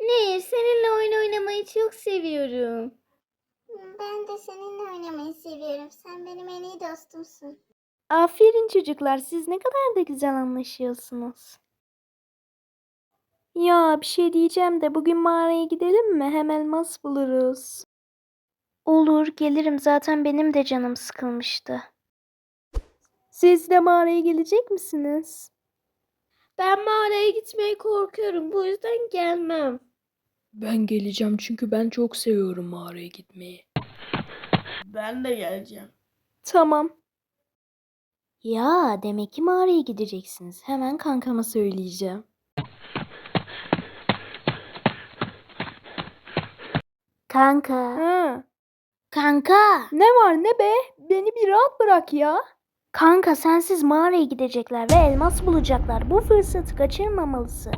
Ne, seninle oyun oynamayı çok seviyorum. Ben de seninle oynamayı seviyorum. Sen benim en iyi dostumsun. Aferin çocuklar, siz ne kadar da güzel anlaşıyorsunuz. Ya bir şey diyeceğim de bugün mağaraya gidelim mi? Hem elmas buluruz. Olur, gelirim. Zaten benim de canım sıkılmıştı. Siz de mağaraya gelecek misiniz? Ben mağaraya gitmeye korkuyorum. Bu yüzden gelmem. Ben geleceğim çünkü ben çok seviyorum mağaraya gitmeyi. Ben de geleceğim. Tamam. Ya demek ki mağaraya gideceksiniz. Hemen kankama söyleyeceğim. Kanka. Ha, Kanka. ne var ne be? Beni bir rahat bırak ya. Kanka sensiz mağaraya gidecekler ve elmas bulacaklar. Bu fırsatı kaçırmamalısın.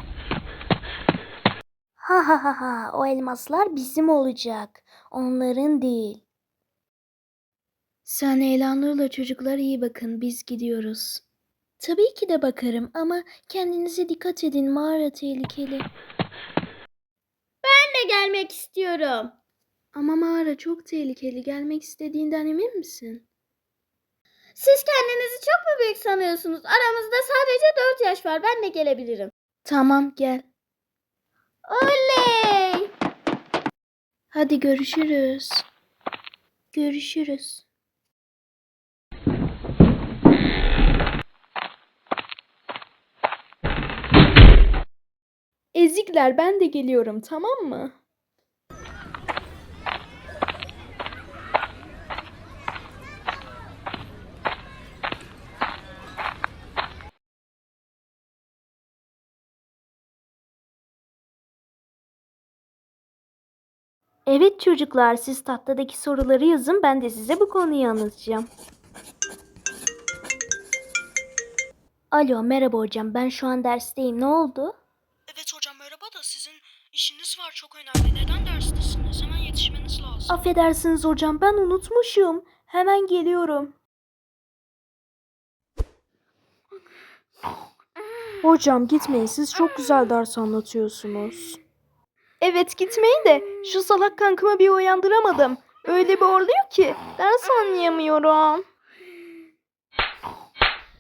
Ha ha ha ha. O elmaslar bizim olacak. Onların değil. Sen Elanur'la çocuklar iyi bakın. Biz gidiyoruz. Tabii ki de bakarım ama kendinize dikkat edin. Mağara tehlikeli. Ben de gelmek istiyorum. Ama mağara çok tehlikeli. Gelmek istediğinden emin misin? Siz kendinizi çok mu büyük sanıyorsunuz? Aramızda sadece 4 yaş var. Ben de gelebilirim. Tamam gel. Oley! Hadi görüşürüz. Görüşürüz. Ezikler ben de geliyorum tamam mı? Evet çocuklar siz tahtadaki soruları yazın. Ben de size bu konuyu anlatacağım. Alo merhaba hocam. Ben şu an dersteyim. Ne oldu? Evet hocam merhaba da sizin işiniz var çok önemli. Neden derstesiniz? Hemen yetişmeniz lazım. Affedersiniz hocam. Ben unutmuşum. Hemen geliyorum. Hocam gitmeyin siz çok güzel ders anlatıyorsunuz. Evet gitmeyin de şu salak kankımı bir uyandıramadım. Öyle bir horluyor ki ders anlayamıyorum.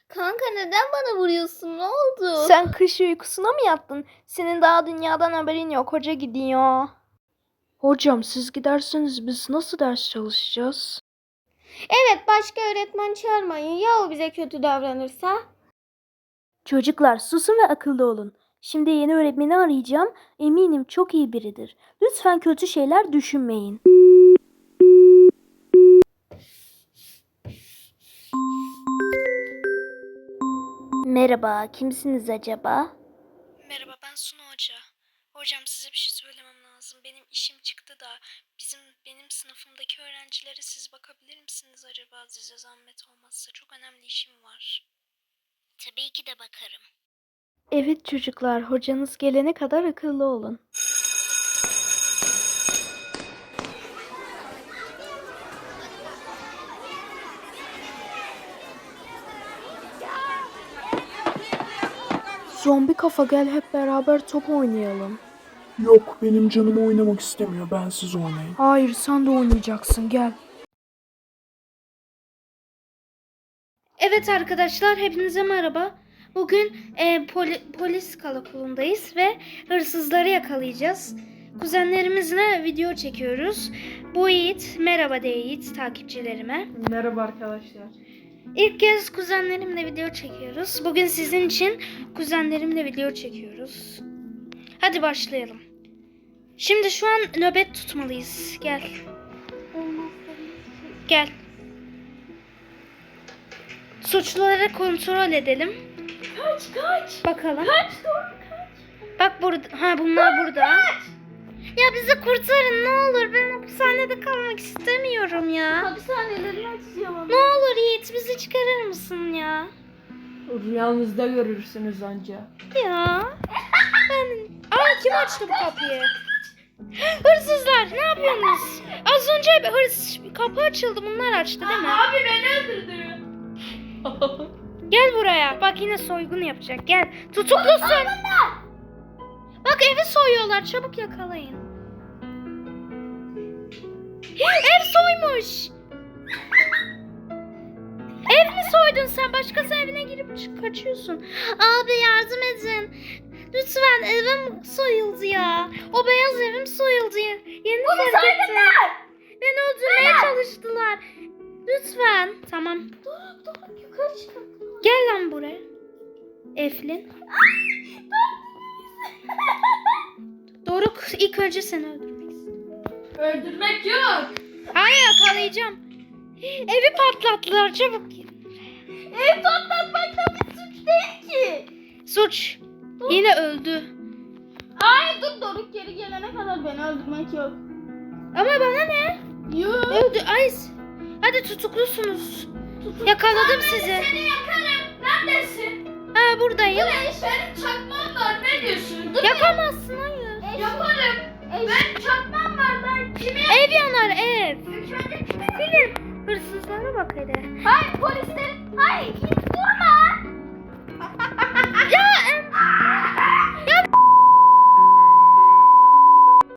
Kanka neden bana vuruyorsun? Ne oldu? Sen kış uykusuna mı yattın? Senin daha dünyadan haberin yok. Hoca gidiyor. Hocam siz giderseniz biz nasıl ders çalışacağız? Evet başka öğretmen çağırmayın. Ya o bize kötü davranırsa? Çocuklar susun ve akıllı olun. Şimdi yeni öğretmeni arayacağım. Eminim çok iyi biridir. Lütfen kötü şeyler düşünmeyin. Merhaba, kimsiniz acaba? Merhaba ben Sunu Hoca. Hocam size bir şey söylemem lazım. Benim işim çıktı da bizim benim sınıfımdaki öğrencilere siz bakabilir misiniz acaba size zahmet olmazsa? Çok önemli işim var. Tabii ki de bakarım. Evet çocuklar, hocanız gelene kadar akıllı olun. Zombi kafa gel hep beraber top oynayalım. Yok benim canım oynamak istemiyor. Ben siz oynayın. Hayır sen de oynayacaksın gel. Evet arkadaşlar hepinize merhaba. Bugün e, poli- polis karakolundayız ve hırsızları yakalayacağız. Kuzenlerimizle video çekiyoruz. Bu Yiğit, merhaba de Yiğit takipçilerime. Merhaba arkadaşlar. İlk kez kuzenlerimle video çekiyoruz. Bugün sizin için kuzenlerimle video çekiyoruz. Hadi başlayalım. Şimdi şu an nöbet tutmalıyız. Gel. Gel. Suçluları kontrol edelim. Kaç kaç. Bakalım. Kaç dur kaç. Bak burada. Ha bunlar burada. Ya bizi kurtarın ne olur. Ben hapishanede kalmak istemiyorum ya. Hapishanelerini açacağım Ne olur Yiğit bizi çıkarır mısın ya? Rüyanızda görürsünüz anca. Ya. Ben... Aa kim açtı bu kapıyı? Hırsızlar ne yapıyorsunuz? Az önce bir hırs kapı açıldı bunlar açtı değil mi? Abi beni öldürdü. Gel buraya. Bak yine soygun yapacak. Gel. Tutuklusun. Bak evi soyuyorlar. Çabuk yakalayın. Ev soymuş. Ev mi soydun sen? Başkası evine girip kaçıyorsun. Abi yardım edin. Lütfen evim soyuldu ya. O beyaz evim soyuldu ya. Yeni fark ettim. Beni öldürmeye çalıştılar. Lütfen. Tamam. Doruk Doruk yukarı çıkın. Gel lan buraya. Eflin. Doruk ilk önce seni öldürmek istiyor. Öldürmek yok. Hayır yakalayacağım. Evi patlattılar çabuk. Ev patlatmak da bir suç değil ki. Suç. Yine öldü. Hayır dur Doruk geri gelene kadar beni öldürmek yok. Ama bana ne? Yok. Öldü. Ay. Hadi tutuklusunuz tutun. Yakaladım ben sizi. Ben seni yakarım. Neredesin? Ha buradayım. Buraya senin çakmağın var. Ne diyorsun? Dur Yapamazsın hayır. Yaparım. Eş. Ben çakmağım var. Ben kimi Ev yanar ev.